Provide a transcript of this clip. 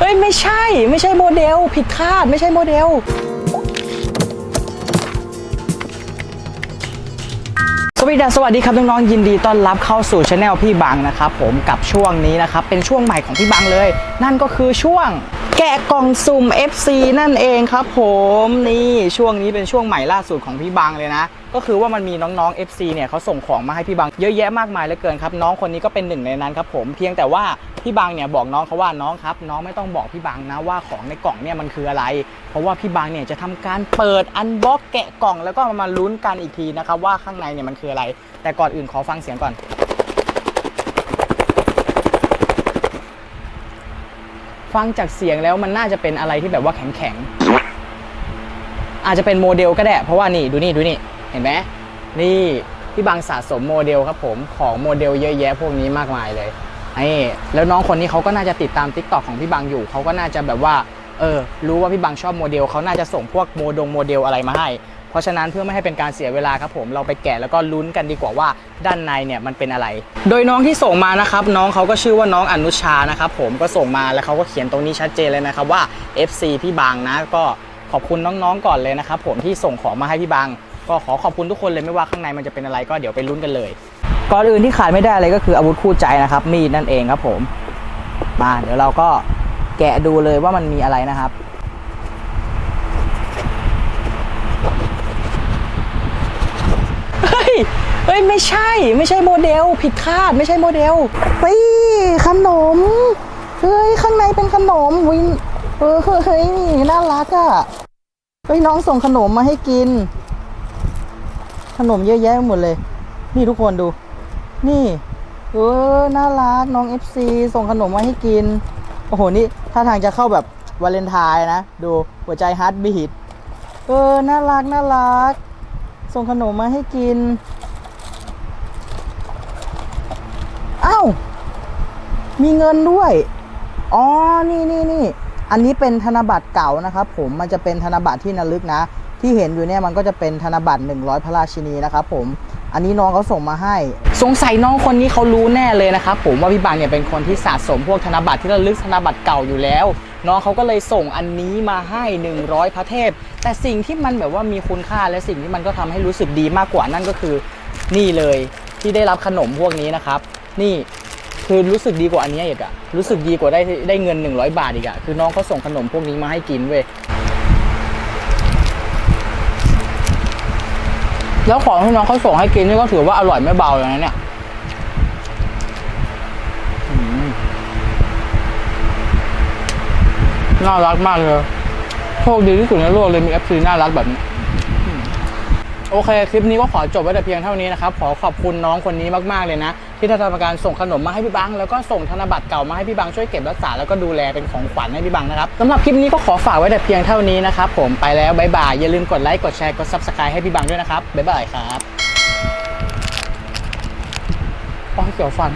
เอ้ยไม่ใช่ ไม่ใช่โมเดล ผิดคาดไม่ใช่โมเดล สวัสดีสวัสดีครับน้องๆยินดีต้อนรับเข้าสู่ช anel พี่บังนะครับผมกับช่วงนี้นะครับเป็นช่วงใหม่ของพี่บังเลย นั่นก็คือช่วงแกะกล่องสุ่ม FC นั่นเองครับผมนี่ช่วงนี้เป็นช่วงใหม่ล่าสุดของพี่บังเลยนะ ก็คือว่ามันมีน้องๆ FC เนี่ยเขาส่งของมาให้พี่บังเยอะแยะมากมายเหลือเกินครับน้องคนนี้ก็เป็นหนึ่งในนั้นครับผมเพียงแต่ว่าพี่บังเนี่ยบอกน้องเขาว่าน้องครับ น้องไม่ต้องบอกพี่บังนะว่าของในกล่องเนี่ยมันคืออะไร เพราะว่าพี่บังเนี่ยจะทำการเปิดอันบ็อกแกะกล่องแล้วก็มาลุ้นกันอีกทีนะครับว่าข้างในเนี่ยมันคืออะไร แต่ก่อนอื่นขอฟังเสียงก่อน ฟังจากเสียงแล้วมันน่าจะเป็นอะไรที่แบบว่าแข็งๆอาจจะเป็นโมเดลก็ได้ เพราะว่านี่ดูนี่ดูนี่เห็นไหมนี่พี่บางสะสมโมเดลครับผมของโมเดลเยอะแยะพวกนี้มากมายเลยนี่แล้วน้องคนนี้เขาก็น่าจะติดตาม t ิ k t o k ของพี่บางอยู่เขาก็น่าจะแบบว่าเออรู้ว่าพี่บางชอบโมเดลเขาน่าจะส่งพวกโมดงโมเดลอะไรมาให้ เพราะฉะนั้นเพื่อไม่ให้เป็นการเสียเวลาครับผมเราไปแกะแล้วก็ลุ้นกันดีกว่าว่าด้านในเนี่ยมันเป็นอะไร โดยน้องที่ส่งมานะครับน้องเขาก็ชื่อว่าน้องอนุชานะครับผมก็ส่งมาแล้วเขาก็เขียนตรงนี้ชัดเจนเลยนะครับว่า FC พี่บางนะก็ขอบคุณน้องๆก่อนเลยนะครับผมที่ส่งของมาให้พี่บางก็ขอขอบคุณทุกคนเลยไม่ว่าข้างในมันจะเป็นอะไรก็เดี๋ยวไปลุ้นกันเลยก่อนอื่นที่ขาดไม่ได้เลยก็คืออาวุธคู่ใจนะครับมีดนั่นเองครับผมมาเดี๋ยวเราก็แกะดูเลยว่ามันมีอะไรนะครับ เฮ้ย เฮ้ยไม่ใช่ ไม่ใช่โมเดล ผิดคาดไม่ใช่โมเดลเฮ้ยขนมเฮ้ยข้างในเป็นขนมวินเออเฮ้ยนี่น่ารักอะ่ะเฮ้ยน้องส่งขนมมาให้กิน ขนมเยอะแยะหมดเลย นี่ทุกคนดู นี่ เออน่ารักน้อง FC ส่งขนมมาให้กิน โอ้โหนี่ถ้าทางจะเข้าแบบวาเลนไทน์นะ ดูหัวใจฮาร์ดบีทเออน่ารักน่ารัก ส่งขนมมาให้กิน อ้าวมีเงินด้วย อ๋อ นี่นี่นี่ อันนี้เป็นธนบัตรเก่านะครับผม มันจะเป็นธนบัตรที่ระลึกนะ ที่เห็นอยู่เนี่ยมันก็จะเป็นธนบัตร 100 พระราชินีนะครับผม อันนี้น้องเขาส่งมาให้ สงสัยน้องคนนี้เขารู้แน่เลยนะครับผมว่าพี่บางเนี่ยเป็นคนที่สะสมพวกธนบัตรที่ระลึกธนบัตรเก่าอยู่แล้ว น้องเขาก็เลยส่งอันนี้มาให้ 100 พระเทพ แต่สิ่งที่มันแบบว่ามีคุณค่าและสิ่งที่มันก็ทำให้รู้สึกดีมากกว่านั่นก็คือ นี่เลยที่ได้รับขนมพวกนี้นะครับ นี่คือรู้สึกดีกว่าอันนี้อีกอะรู้สึกดีกว่าได้ได้เงิน 100 บาทอีกอะคือน้องเขาส่งขนมพวกนี้มาให้กินเว้ยแล้วของที่น้องเขาส่งให้กินนี่ก็ถือว่าอร่อยไม่เบาเลยนะเนี่ยน่ารักมากเลยโชคดีที่สุดในโลกเลยมี FC น่ารักแบบนี้ โอเค คลิปนี้ก็ขอจบไว้แต่เพียงเท่านี้นะครับ ขอขอบคุณน้องคนนี้มาก ๆ เลยนะ ที่ทำการส่งขนมมาให้พี่บัง แล้วก็ส่งธนบัตรเก่ามาให้พี่บังช่วยเก็บรักษาแล้วก็ดูแลเป็นของขวัญให้พี่บังนะครับสำหรับคลิปนี้ก็ขอฝากไว้แต่เพียงเท่านี้นะครับผมไปแล้วบ๊ายบายอย่าลืมกดไลค์กดแชร์กดซับสไครต์ให้พี่บังด้วยนะครับบ๊ายบายครับโอ้ยเสียวฟัน